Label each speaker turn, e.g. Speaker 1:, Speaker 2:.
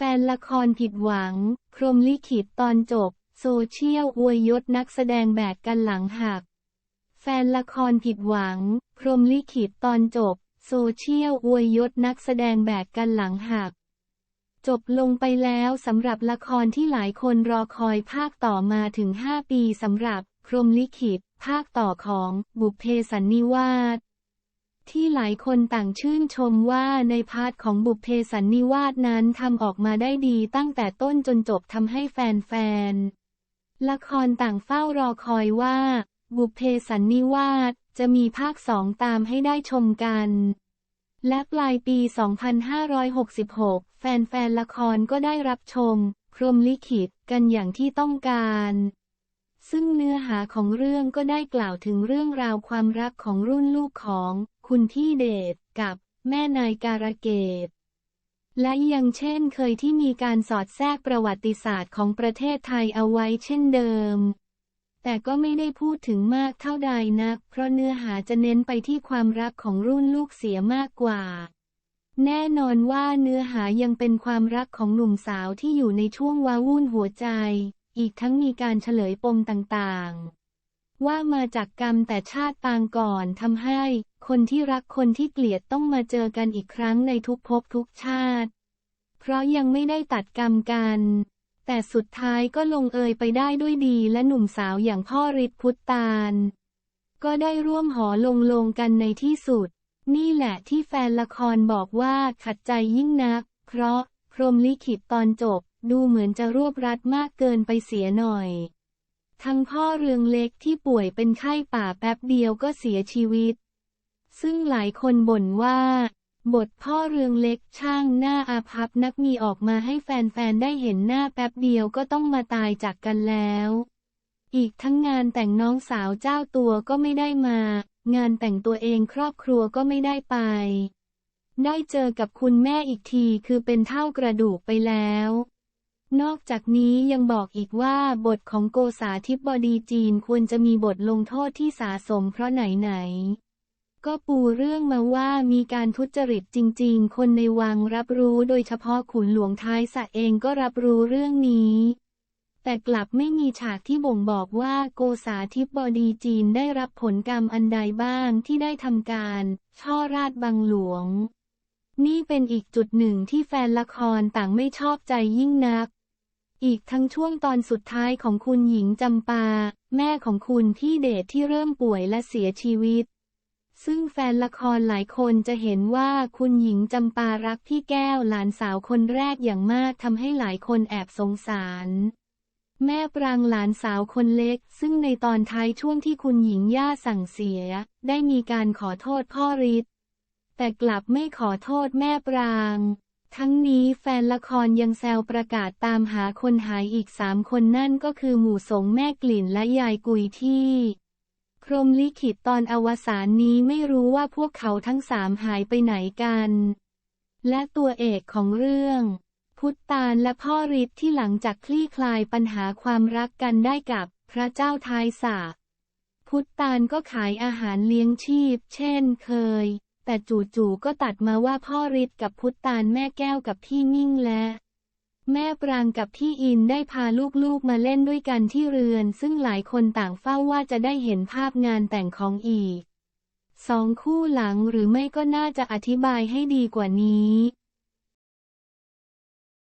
Speaker 1: แฟนละครผิดหวัง พรมลิขิตตอนจบ โซเชียลอวยยศนักแสดงแบกกันหลังหัก แฟนละครผิดหวัง พรมลิขิตตอนจบ โซเชียลอวยยศนักแสดงแบกกันหลังหัก จบลงไปแล้วสำหรับละครที่หลายคนรอคอยภาคต่อมาถึง 5 ปีสำหรับ พรมลิขิต ภาคต่อของบุพเพสันนิวาส ที่หลายคนต่างชื่นชมว่าในพาร์ทของบุพเพสันนิวาสนั้นทำออกมาได้ดีตั้งแต่ต้นจนจบทำให้แฟนๆ ละครต่างเฝ้ารอคอยว่า บุพเพสันนิวาสจะมีภาคสองตามให้ได้ชมกัน และปลายปี 2566 แฟนๆ ละครก็ได้รับชม พรมลิขิตกันอย่างที่ต้องการซึ่งเนื้อหาของเรื่องก็ได้กล่าวถึงเรื่องราวความรักของรุ่นลูกของ คุณที่เดชกับแม่นายการเกดและยังเช่นเคยที่มีการสอดแทรกประวัติศาสตร์ของประเทศไทยเอาไว้เช่นเดิม แต่ก็ไม่ได้พูดถึงมากเท่าใดนัก เพราะเนื้อหาจะเน้นไปที่ความรักของรุ่นลูกเสียมากกว่า แน่นอนว่าเนื้อหายังเป็นความรักของหนุ่มสาวที่อยู่ในช่วงวาวุ่นหัวใจ อีกทั้งมีการเฉลยปมต่างๆ ว่ามาจากกรรมแต่ชาติปางก่อนทำให้ คนที่รักคนที่เกลียดต้องมาเจอกันอีกครั้งในทุกภพทุกชาติ เพราะยังไม่ได้ตัดกรรมกัน แต่สุดท้ายก็ลงเอยไปได้ด้วยดีและหนุ่มสาวอย่างพ่อฤทธิ์พุทธตาล ก็ได้ร่วมหอลงลงกันในที่สุด นี่แหละที่แฟนละครบอกว่าขัดใจยิ่งนัก เพราะพรมลิขิตตอนจบดูเหมือนจะรวบรัดมากเกินไปเสียหน่อย ทั้งพ่อเรืองเล็กที่ป่วยเป็นไข้ป่าแป๊บเดียวก็เสียชีวิต ซึ่งหลายคนบ่นว่า บทพ่อเรืองเล็กช่างหน้าอาภัพนักมีออกมาให้แฟนๆได้เห็นหน้าแป๊บเดียวก็ต้องมาตายจากกันแล้ว อีกทั้งงานแต่งน้องสาวเจ้าตัวก็ไม่ได้มา งานแต่งตัวเองครอบครัวก็ไม่ได้ไป ได้เจอกับคุณแม่อีกทีคือเป็นเท่ากระดูกไปแล้ว นอกจากนี้ยังบอกอีกว่าบทของโกษาธิบดีจีนควรจะมีบทลงโทษที่สาสมเพราะไหนๆก็ปูเรื่องมาว่ามีการทุจริตจริง ๆ คนในวังรับรู้โดยเฉพาะขุนหลวงท้ายสะเองก็รับรู้เรื่องนี้ แต่กลับไม่มีฉากที่บ่งบอกว่าโกษาธิบดีจีนได้รับผลกรรมอันใดบ้างที่ได้ทำการ ช่อราชบังหลวง นี่เป็นอีกจุดหนึ่งที่แฟนละครต่างไม่ชอบใจยิ่งนัก อีกทั้งช่วงตอนสุดท้ายของคุณหญิงจำปา แม่ของคุณพี่เดชที่เริ่มป่วยและเสียชีวิต ซึ่งแฟนละครหลายคนจะเห็นว่าคุณหญิงจำปารักพี่แก้วหลานสาวคนแรกอย่างมากทำให้หลายคนแอบสงสาร แม่ปรางหลานสาวคนเล็ก ซึ่งในตอนท้ายช่วงที่คุณหญิงย่าสั่งเสีย ได้มีการขอโทษพ่อฤทธิ์แต่กลับไม่ขอโทษแม่ปราง ทั้งนี้แฟนละครยังแซวประกาศตามหาคนหายอีกสามคนนั่นก็คือหมู่สงแม่กลิ่นและยายกุยที่พรมลิขิตตอนอวสานนี้ไม่รู้ว่าพวกเขาทั้งสามหายไปไหนกัน และตัวเอกของเรื่องพุทธตาลและพ่อฤทธิ์ที่หลังจากคลี่คลายปัญหาความรักกันได้กับพระเจ้าทายสาพุทธตาลก็ขายอาหารเลี้ยงชีพ เช่นเคย แต่จู่ๆก็ตัดมาว่าพ่อฤทธิ์กับพุทธตาลแม่แก้วกับพี่นิ่งและแม่ปรางกับพี่อินได้พาลูกๆมาเล่นด้วยกันที่เรือน ซึ่งหลายคนต่างเฝ้าว่าจะได้เห็นภาพงานแต่งของอีกสองคู่หลังหรือไม่ก็น่าจะอธิบายให้ดีกว่านี้